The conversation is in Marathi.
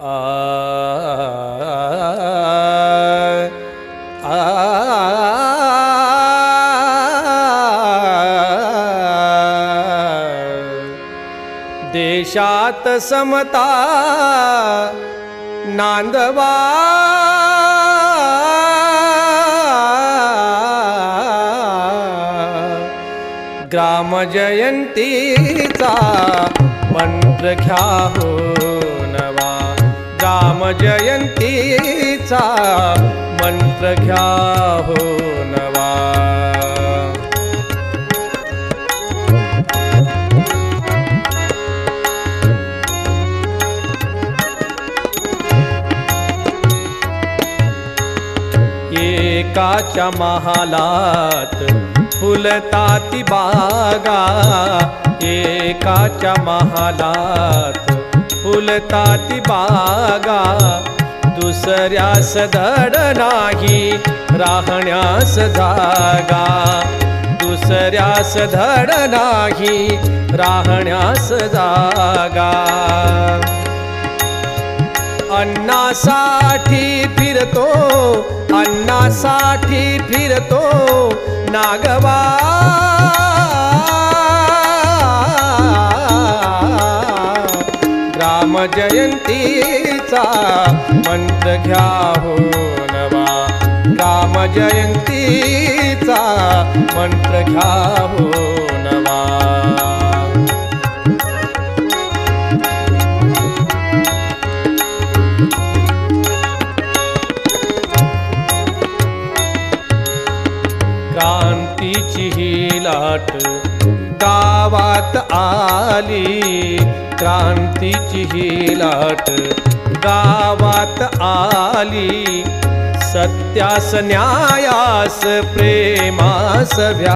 आ आ देशात समता नांदवा. ग्रामजयंतीचा मंत्र घ्या हो. ग्रामजयंतीचा मंत्र घ्या हो नवा. एकाच्या महालात फुलताती बागा. एकाच्या महालात फुलता ती बागा दुसऱ्यास धड नाही राहण्यास जागा. दुसऱ्यास धड नाही राहण्यास जागा. अन्नासाठी फिरतो अन्नासाठी फिरतो नागवा. राम जयंतीचा मंत्र घ्या हो नवा. ग्रामजयंतीचा मंत्र घ्या हो नवा. क्रांतीची ही लाट गावात आली. क्रांतीची ही लाट गावात आली. सत्यास न्यायास प्रेमास व्या